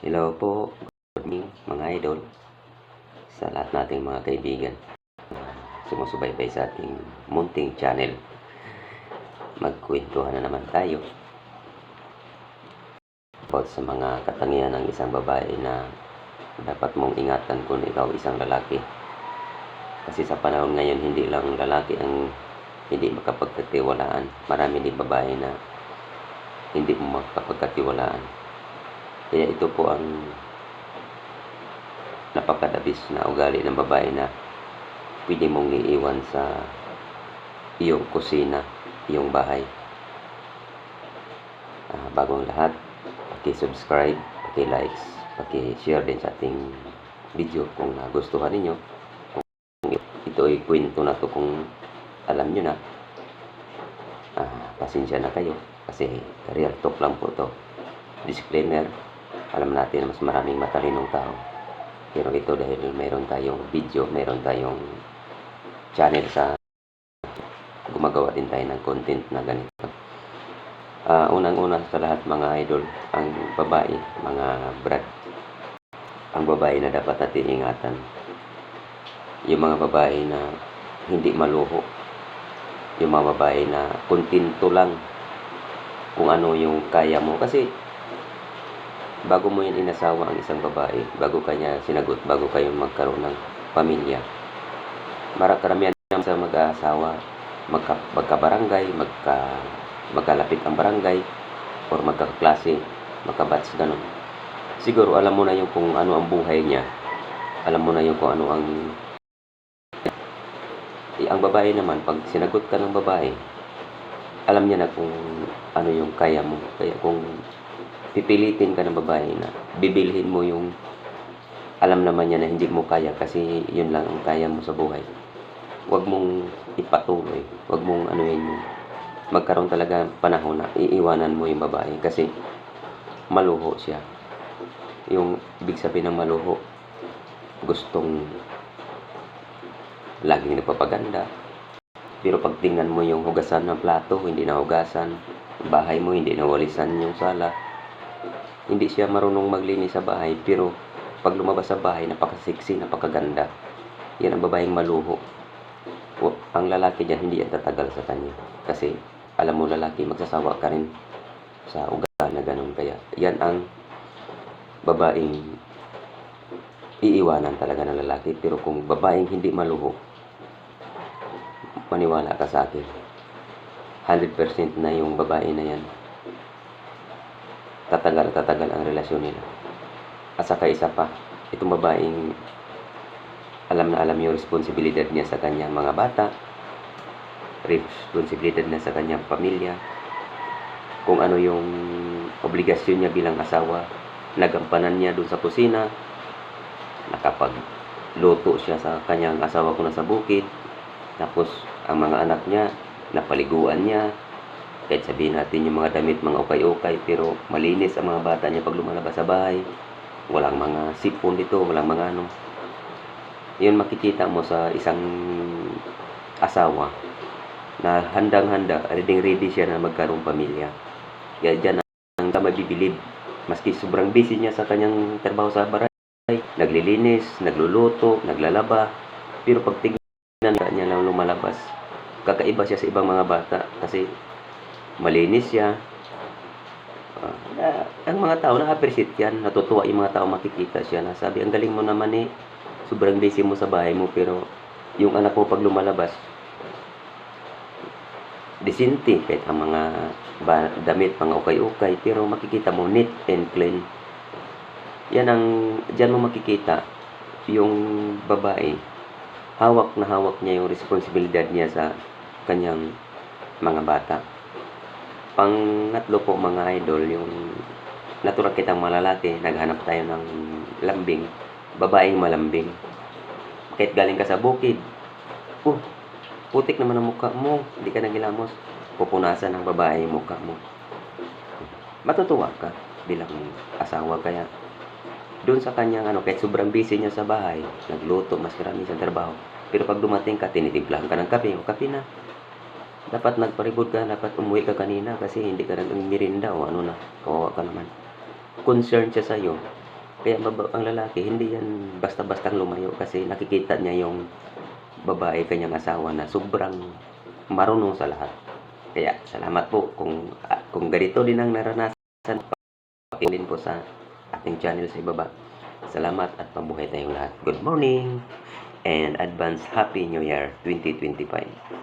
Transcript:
Hello po, good morning mga idol sa lahat nating mga kaibigan sumusubaybay sa ating munting channel. Magkwentuhan na naman tayo about sa mga katangian ng isang babae na dapat mong ingatan kung ikaw isang lalaki. Kasi sa panahon ngayon, hindi lang lalaki ang hindi makapagkatiwalaan. Marami din babae na hindi mo makapagkatiwalaan. Kaya ito po ang napakadabis na ugali ng babae na pwede mong iiwan sa iyong kusina, iyong bahay. Ah, bagong lahat, paki-subscribe, paki-likes, paki-share din sa ating video kung nagustuhan ninyo. Kung ito ay kwento na to kung alam nyo na, ah, pasensya na kayo kasi real talk lang po to. Disclaimer, alam natin na mas maraming matalinong tao. Pero ito dahil mayroon tayong video, mayroon tayong channel sa gumagawa din tayo ng content na ganito. Ah, unang-una sa lahat mga idol, ang babae, mga brad, ang babae na dapat natin ingatan. Yung mga babae na hindi maluho. Yung mga babae na kontento lang kung ano yung kaya mo. Kasi bago mo yan inasawa ang isang babae, bago kanya sinagot, bago kayo magkaroon ng pamilya, marakaramihan naman sa mag-aasawa, magka, magkabarangay, magka, magkalapit ang barangay, or magkakaklase, magkabats, ganun. Siguro alam mo na yung kung ano ang buhay niya. Alam mo na yung kung ano ang... Eh, ang babae naman, pag sinagot ka ng babae, alam niya na kung ano yung kaya mo. Kaya kung pipilitin ka ng babae na bibilhin mo yung alam naman niya na hindi mo kaya kasi yun lang ang kaya mo sa buhay. Huwag mong ipatuloy. Huwag mong ano yun magkaroon talaga panahon na iiwanan mo yung babae kasi maluho siya. Yung ibig sabihin ng maluho, gustong laging nagpapaganda. Pero pag tingnan mo yung hugasan ng plato, hindi na hugasan. Bahay mo, hindi nawalisan yung sala. Hindi siya marunong maglinis sa bahay, pero pag lumabas sa bahay, napakasexy, napakaganda. Yan ang babaeng maluho. O, ang lalaki dyan, hindi yan tatagal sa kanya. Kasi, alam mo lalaki, magsasawa ka rin sa ugali na ganun. Kaya, yan ang babaeng iiwanan talaga ng lalaki. Pero kung babaeng hindi maluho, maniwala ka sa akin. 100% na yung babae na yan. Tatagal, tatagal ang relasyon nila. At saka isa pa, itong babaeng alam na alam yung responsibilidad niya sa kanyang mga bata, responsibilidad niya sa kanyang pamilya, kung ano yung obligasyon niya bilang asawa, nagampanan niya doon sa kusina, nakapagluto siya sa kanyang asawa kung nasa bukid, tapos ang mga anak niya, napaliguan niya, kahit sabihin natin yung mga damit, mga ukay-ukay, pero malinis ang mga bata niya pag lumalabas sa bahay, walang mga sipon dito, walang mga ano. Yun makikita mo sa isang asawa na handang-handa, ready-ready siya na magkaroong pamilya. Kaya dyan ang mabibilib. Maski sobrang busy niya sa kanyang trabaho sa baray, naglilinis, nagluluto, naglalaba. Pero pag tingnan niya lang lumalabas, kakaiba siya sa ibang mga bata kasi malinis siya. Na- ang mga tao na-appreciate yan, natutuwa yung mga tao makikita siya na sabi, ang galing mo naman eh, sobrang busy mo sa bahay mo pero yung anak mo pag lumalabas, disinte kahit ang mga damit, mga ukay-ukay, pero makikita mo neat and clean. Yan ang, dyan mo makikita yung babae, hawak na hawak niya yung responsibilidad niya sa kanyang mga bata. Pangatlo po mga idol, yung natural kitang malalaki, naghanap tayo ng lambing, babaeng malambing. Kahit galing ka sa bukid, oh, putik naman ang mukha mo, hindi ka nagilamos, pupunasan ng babae yung mukha mo. Matutuwa ka bilang asawa kaya doon sa kanyang ano, kahit sobrang busy niya sa bahay, nagluto, mas marami siyang trabaho. Pero pag dumating ka, tinitimplahan ka ng kape, o kape na. Dapat nagparibod ka, dapat umuwi ka kanina kasi hindi ka nag mirinda o ano na, kawawa ka naman. Concern siya sa'yo, Kaya ang lalaki hindi yan basta-bastang lumayo kasi nakikita niya yung babae kanyang asawa na sobrang marunong sa lahat. Kaya salamat po kung ah, kung ganito din ang naranasan pakin din po sa ating channel sa ibaba. Salamat at mabuhay tayong lahat. Good morning and advance Happy New Year 2025.